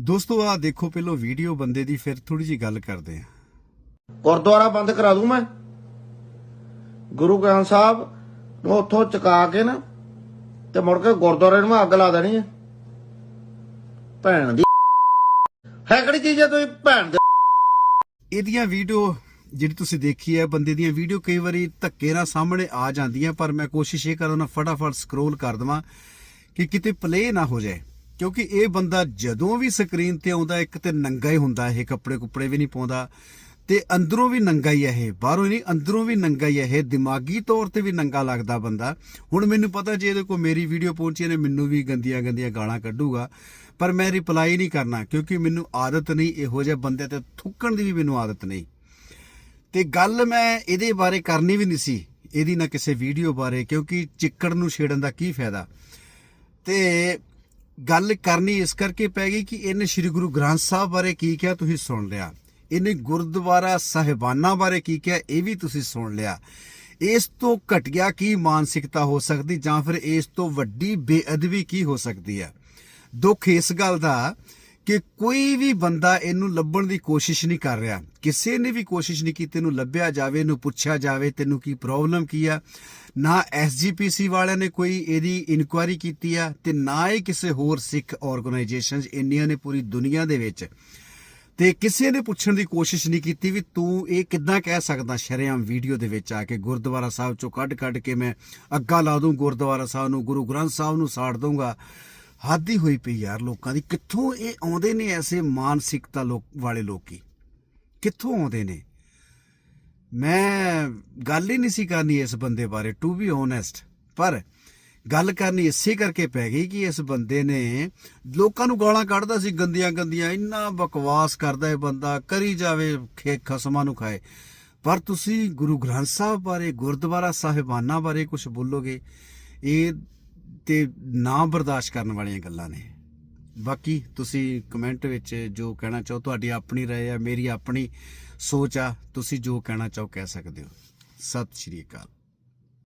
ਦੋਸਤੋ ਆ ਦੇਖੋ ਪਹਿਲਾਂ ਵੀਡੀਓ ਬੰਦੇ ਦੀ ਫਿਰ ਥੋੜੀ ਜੀ ਗੱਲ ਕਰਦੇ ਆ ਗੁਰਦੁਆਰਾ ਬੰਦ ਕਰਾ ਦੂੰ ਮੈਂ। ਗੁਰੂ ਗ੍ਰੰਥ ਸਾਹਿਬ ਨੂੰ ਉੱਥੋਂ ਚੁਕਾ ਕੇ ਨਾ ਤੇ ਮੁੜ ਕੇ ਗੁਰਦੁਆਰੇ ਨੂੰ ਮੈਂ ਅੱਗ ਲਾ ਦੇਣੀ ਹੈ। ਭੈਣ ਦੀ ਹੈ ਕਿਹੜੀ ਚੀਜ਼ ਹੈ ਤੁਸੀਂ ਭੈਣ ਦੇ? ਇਹਦੀਆਂ ਵੀਡੀਓ ਜਿਹੜੀ ਤੁਸੀਂ ਦੇਖੀ ਹੈ ਬੰਦੇ ਦੀਆਂ ਵੀਡੀਓ ਕਈ ਵਾਰੀ ਧੱਕੇ ਨਾਲ ਸਾਹਮਣੇ ਆ ਜਾਂਦੀਆਂ ਪਰ ਮੈਂ ਕੋਸ਼ਿਸ਼ ਇਹ ਕਰਦਾ ਨਾ ਫਟਾਫਟ ਸਕਰੋਲ ਕਰ ਦਵਾਂ ਕਿ ਕਿਤੇ ਪਲੇ ਨਾ ਹੋ ਜਾਏ। ਕਿਉਂਕਿ ਇਹ ਬੰਦਾ ਜਦੋਂ ਵੀ ਸਕਰੀਨ ਤੇ ਆਉਂਦਾ, ਇੱਕ ਤੇ ਨੰਗਾ ਹੀ ਹੁੰਦਾ, ਇਹ ਕੱਪੜੇ ਕੁੱਪੜੇ ਵੀ ਨਹੀਂ ਪਾਉਂਦਾ। ਤੇ ਅੰਦਰੋਂ ਵੀ ਨੰਗਾ ਹੀ ਹੈ ਇਹ, ਬਾਹਰੋਂ ਹੀ ਨਹੀਂ, ਅੰਦਰੋਂ ਵੀ ਨੰਗਾ ਹੀ ਹੈ ਇਹ, ਦਿਮਾਗੀ ਤੌਰ ਤੇ ਵੀ ਨੰਗਾ ਲੱਗਦਾ ਬੰਦਾ। ਹੁਣ ਮੈਨੂੰ ਪਤਾ ਜੇ ਇਹਦੇ ਕੋਲ ਮੇਰੀ ਵੀਡੀਓ ਪਹੁੰਚੀ ਨੇ ਮੈਨੂੰ ਵੀ ਗੰਦੀਆਂ ਗੰਦੀਆਂ ਗਾਲਾਂ ਕੱਢੂਗਾ, ਪਰ ਮੈਂ ਰਿਪਲਾਈ ਨਹੀਂ ਕਰਨਾ, ਕਿਉਂਕਿ ਮੈਨੂੰ ਆਦਤ ਨਹੀਂ, ਇਹੋ ਜਿਹੇ ਬੰਦੇ ਤੇ ਥੁੱਕਣ ਦੀ ਵੀ ਮੈਨੂੰ ਆਦਤ ਨਹੀਂ। ਤੇ ਗੱਲ ਮੈਂ ਇਹਦੇ ਬਾਰੇ ਕਰਨੀ ਵੀ ਨਹੀਂ ਸੀ, ਇਹਦੀ ਨਾ ਕਿਸੇ ਵੀਡੀਓ ਬਾਰੇ, ਕਿਉਂਕਿ ਚਿੱਕੜ ਨੂੰ ਛੇੜਨ ਦਾ ਕੀ ਫਾਇਦਾ। ਤੇ ਗੱਲ ਕਰਨੀ ਇਸ ਕਰਕੇ ਪੈ ਗਈ ਕਿ ਇਹਨੇ ਸ੍ਰੀ ਗੁਰੂ ਗ੍ਰੰਥ ਸਾਹਿਬ ਬਾਰੇ ਕੀ ਕਿਹਾ ਤੁਸੀਂ ਸੁਣ ਲਿਆ। ਇਹਨੇ ਗੁਰਦੁਆਰਾ ਸਾਹਿਬਾਨਾਂ ਬਾਰੇ ਕੀ ਕਿਹਾ, ਇਹ ਵੀ ਤੁਸੀਂ ਸੁਣ ਲਿਆ। ਇਸ ਤੋਂ ਘਟਿਆ ਕੀ ਮਾਨਸਿਕਤਾ ਹੋ ਸਕਦੀ ਜਾਂ ਫਿਰ ਇਸ ਤੋਂ ਵੱਡੀ ਬੇਅਦਬੀ ਕੀ ਹੋ ਸਕਦੀ ਹੈ? ਦੁੱਖ ਇਸ ਗੱਲ ਦਾ ਕਿ ਕੋਈ ਵੀ ਬੰਦਾ ਇਹਨੂੰ ਲੱਭਣ ਦੀ ਕੋਸ਼ਿਸ਼ ਨਹੀਂ ਕਰ ਰਿਹਾ। ਕਿਸੇ ਨੇ ਵੀ ਕੋਸ਼ਿਸ਼ ਨਹੀਂ ਕੀਤੀ, ਇਹਨੂੰ ਲੱਭਿਆ ਜਾਵੇ, ਇਹਨੂੰ ਪੁੱਛਿਆ ਜਾਵੇ, ਤੈਨੂੰ ਕੀ ਪ੍ਰੋਬਲਮ ਕੀ ਆ? ਨਾ ਐਸਜੀਪੀਸੀ ਵਾਲਿਆਂ ਨੇ ਕੋਈ ਇਹਦੀ ਇਨਕੁਆਇਰੀ ਕੀਤੀ ਆ ਤੇ ਨਾ ਹੀ ਕਿਸੇ ਹੋਰ ਸਿੱਖ ਆਰਗੇਨਾਈਜੇਸ਼ਨਸ ਇੰਨੀਆਂ ਨੇ ਪੂਰੀ ਦੁਨੀਆ ਦੇ ਵਿੱਚ। ਤੇ ਕਿਸੇ ਨੇ ਪੁੱਛਣ ਦੀ ਕੋਸ਼ਿਸ਼ ਨਹੀਂ ਕੀਤੀ ਵੀ ਤੂੰ ਇਹ ਕਿੱਦਾਂ ਕਹਿ ਸਕਦਾ ਸ਼ਰੇਆਮ ਵੀਡੀਓ ਦੇ ਵਿੱਚ ਆ ਕੇ, ਗੁਰਦੁਆਰਾ ਸਾਹਿਬ ਚੋਂ ਕੱਢ ਕੱਢ ਕੇ ਮੈਂ ਅੱਗਾ ਲਾ ਦੂੰ, ਗੁਰਦੁਆਰਾ ਸਾਹਿਬ ਨੂੰ, ਗੁਰੂ ਗ੍ਰੰਥ ਸਾਹਿਬ ਨੂੰ ਸਾੜ ਦੂੰਗਾ ਹਾਦੀ ਹੋਈ ਪਈ ਯਾਰ ਲੋਕਾਂ ਦੀ। ਕਿੱਥੋਂ ਇਹ ਆਉਂਦੇ ਨੇ ਐਸੇ ਮਾਨਸਿਕਤਾ ਲੋਕ ਵਾਲੇ ਲੋਕੀ? ਕਿੱਥੋਂ ਆਉਂਦੇ ਨੇ? ਮੈਂ ਗੱਲ ਹੀ ਨਹੀਂ ਸੀ ਕਰਨੀ ਇਸ ਬੰਦੇ ਬਾਰੇ ਟੂ ਬੀ ਓਨੈਸਟ ਪਰ ਗੱਲ ਕਰਨੀ ਇਸੇ ਕਰਕੇ ਪੈ ਗਈ ਕਿ ਇਸ ਬੰਦੇ ਨੇ ਲੋਕਾਂ ਨੂੰ ਗਾਲਾਂ ਕੱਢਦਾ ਸੀ, ਗੰਦੀਆਂ ਗੰਦੀਆਂ, ਇੰਨਾ ਬਕਵਾਸ ਕਰਦਾ ਇਹ ਬੰਦਾ, ਕਰੀ ਜਾਵੇ ਖੇ ਖਸਮਾਂ ਨੂੰ ਖਾਏ। ਪਰ ਤੁਸੀਂ ਗੁਰੂ ਗ੍ਰੰਥ ਸਾਹਿਬ ਬਾਰੇ, ਗੁਰਦੁਆਰਾ ਸਾਹਿਬਾਨਾਂ ਬਾਰੇ ਕੁਝ ਬੋਲੋਗੇ, ਇਹ ਤੇ ਨਾ ਬਰਦਾਸ਼ਤ ਕਰਨ ਵਾਲੀਆਂ ਗੱਲਾਂ ਨੇ। ਬਾਕੀ ਤੁਸੀਂ ਕਮੈਂਟ ਵਿੱਚ ਜੋ ਕਹਿਣਾ ਚਾਹੋ, ਤੁਹਾਡੀ ਆਪਣੀ ਰਾਏ ਆ, ਮੇਰੀ ਆਪਣੀ ਸੋਚ ਆ, ਤੁਸੀਂ ਜੋ ਕਹਿਣਾ ਚਾਹੋ ਕਹਿ ਸਕਦੇ ਹੋ। ਸਤਿ ਸ਼੍ਰੀ ਅਕਾਲ।